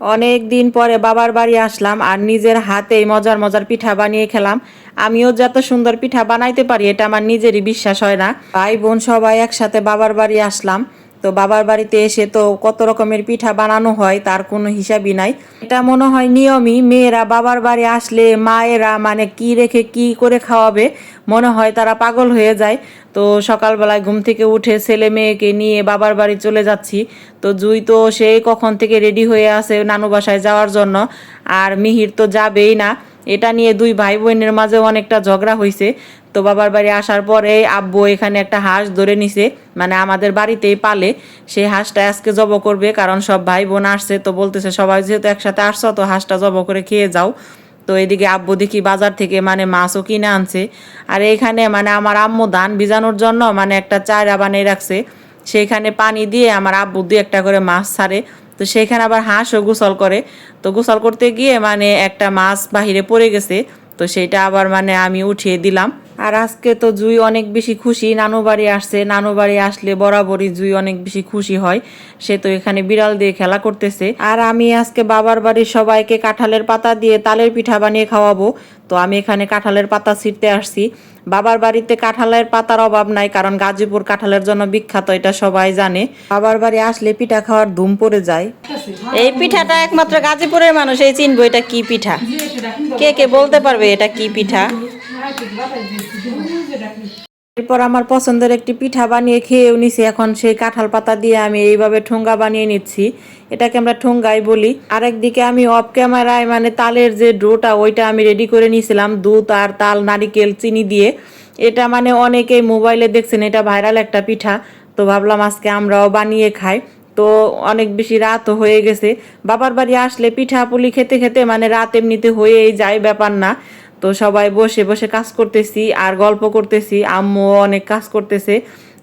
অনেক দিন পরে বাবার বাড়ি আসলাম আর নিজের হাতেই মজার মজার পিঠা বানিয়ে খেলাম। আমিও যত সুন্দর পিঠা বানাইতে পারি, এটা আমার নিজেরই বিশ্বাস হয় না। ভাই বোন সবাই একসাথে বাবার বাড়ি আসলাম। তো বাবার বাড়িতে এসে তো কত রকমের পিঠা বানানো হয়, তার কোনো হিসাবই নাই। এটা মনে হয় নিয়মই, মেয়েরা বাবার বাড়ি আসলে মায়েরা মানে কি রেখে কি করে খাওয়াবে, মনে হয় তারা পাগল হয়ে যায়। তো সকালবেলায় ঘুম থেকে উঠে ছেলে মেয়েকে নিয়ে বাবার বাড়ি চলে যাচ্ছি। তো জুই তো সেই কখন থেকে রেডি হয়ে আছে নানু বাসায় যাওয়ার জন্য, আর মিহির তো যাবেই না। এটা নিয়ে দুই ভাই বোনের মাঝে অনেকটা ঝগড়া হয়েছে তো বাবার বাড়ি আসার পরে আব্বু এখানে একটা হাঁস ধরে নিছে মানে আমাদের বাড়িতেই পালে। সেই হাঁসটা আজকে জব করবে, কারণ সব ভাই বোন আসছে, তো বলতেছে, সবাই যেহেতু একসাথে আসছো, তো হাঁসটা জব করে খেয়ে যাও। তো এদিকে আব্বু দেখি বাজার থেকে মানে মাছও কিনে আনছে। আর এইখানে মানে আমার আম্মু ধান ভিজানোর জন্য মানে একটা চারা বানিয়ে রাখছে। সেইখানে পানি দিয়ে আমার আব্বু দিয়ে একটা করে মাছ ছাড়ে। তো সেইখানে আবার হাঁসও গোসল করে। তো গোসল করতে গিয়ে মানে একটা মাছ বাহিরে পড়ে গেছে। তো সেটা আবার মানে আমি উঠিয়ে দিলাম। আর আজকে তো জুই অনেক বেশি খুশি। নানু বাড়ি আসছে। নানু বাড়ি আসলে বরাবরই জুই অনেক বেশি খুশি হয়। সে তো এখানে বিড়াল দিয়ে খেলা করতেছে। আর আমি আজকে বাবার বাড়ির সবাইকে কাঁঠালের পাতা দিয়ে তালের পিঠা বানিয়ে খাওয়াবো। তো আমি এখানে কাঁঠালের পাতা ছিঁড়তে আসছি। বাবার বাড়িতে কাঁঠালের পাতার অভাব নাই, কারণ গাজীপুর কাঁঠালের জন্য বিখ্যাত, এটা সবাই জানে। বাবার বাড়ি আসলে পিঠা খাওয়ার ধুম পড়ে যায়। এই পিঠাটা একমাত্র গাজীপুরের মানুষ এই চিনবো, এটা কি পিঠা? কে কে বলতে পারবে এটা কি পিঠা? এরপর আমার পছন্দের একটি পিঠা বানিয়ে খেয়েও নিছি। এখন সেই কাঁঠাল পাতা দিয়ে আমি এইভাবে ঠোঙ্গা বানিয়ে নিচ্ছি। এটাকে আমরা ঠোঙ্গাই বলি। আরেকদিকে আমি অফ ক্যামেরায় মানে তালের যে ডোটা, ওইটা আমি রেডি করে নিয়েছিলাম। দুধ আর তাল, নারিকেল, চিনি দিয়ে। এটা মানে অনেকেই মোবাইলে দেখছেন, এটা ভাইরাল একটা পিঠা। তো ভাবলাম আজকে আমরাও বানিয়ে খাই। তো অনেক বেশি রাতও হয়ে গেছে। বাবার বাড়ি আসলে পিঠা পুলি খেতে খেতে মানে রাত এমনিতে হয়েই যায়, ব্যাপার না। তো সবাই বসে বসে কাজ করতেছি আর গল্প করতেছি, আম্মুও অনেক কাজ করতেছে।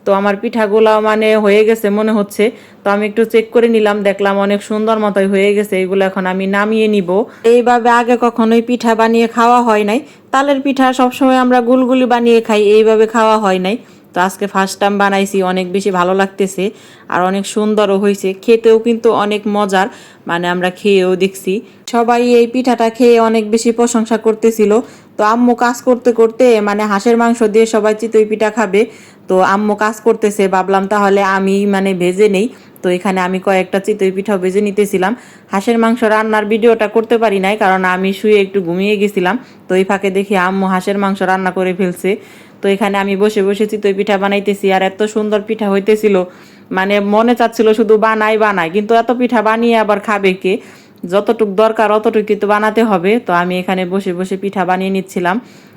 তো আমার পিঠাগুলা মানে হয়ে গেছে মনে হচ্ছে। তো আমি একটু চেক করে নিলাম, দেখলাম অনেক সুন্দর মতোই হয়ে গেছে, এগুলো এখন আমি নামিয়ে নিব। এইভাবে আগে কখনোই পিঠা বানিয়ে খাওয়া হয় নাই। তালের পিঠা সবসময় আমরা গুলগুলি বানিয়ে খাই, এইভাবে খাওয়া হয় নাই। তো আজকে ফার্স্ট টাইম বানাইছি, অনেক বেশি ভালো লাগতেছে। আর অনেক সুন্দরও হয়েছে। খেতেও কিন্তু অনেক মজার মানে আমরা খেয়েও দেখছি। সবাই এই পিঠাটা খেয়ে অনেক বেশি প্রশংসা করতেছিল। তো আম্মু কাজ করতে করতে মানে হাঁসের মাংস দিয়ে সবাই চিতই পিঠা খাবে। তো আম্মু কাজ করতেছে, ভাবলাম তাহলে আমি মানে ভেজে নেই। তো এখানে আমি কয়েকটা চিতই পিঠাও ভেজে নিতেছিলাম। হাঁসের মাংস রান্নার ভিডিওটা করতে পারি নাই, কারণ আমি শুয়ে একটু ঘুমিয়ে গেছিলাম। তো এই ফাঁকে দেখি আম্মু হাঁসের মাংস রান্না করে ফেলছে। তো এখানে আমি বসে বসে চিতই পিঠা বানাইতেছি, আর এত সুন্দর পিঠা হইতেছিল। মানে মনে চাচ্ছিল শুধু বানাই বানাই, কিন্তু এত পিঠা বানিয়ে আবার খাবে কে? যতটুক দরকার অতটুকু কিন্তু বানাতে হবে। তো আমি এখানে বসে বসে পিঠা বানিয়ে নিচ্ছিলাম।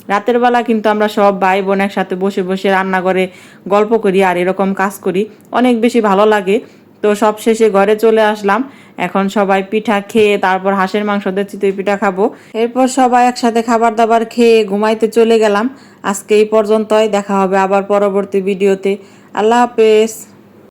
রাতের বেলা কিন্তু আমরা সব ভাই বোন একসাথে বসে বসে রান্না করে গল্প করি আর এরকম কাজ করি। অনেক বেশি ভালো লাগে। তো সব শেষে ঘরে চলে আসলাম। এখন সবাই পিঠা খেয়ে তারপর হাঁসের মাংস দিয়ে চিতই পিঠা খাব। এরপর সবাই একসাথে খাবার দাবার খেয়ে ঘুমাইতে চলে গেলাম। আজকে এই পর্যন্তই। দেখা হবে আবার পরবর্তী ভিডিওতে। আল্লাহ হাফেজ।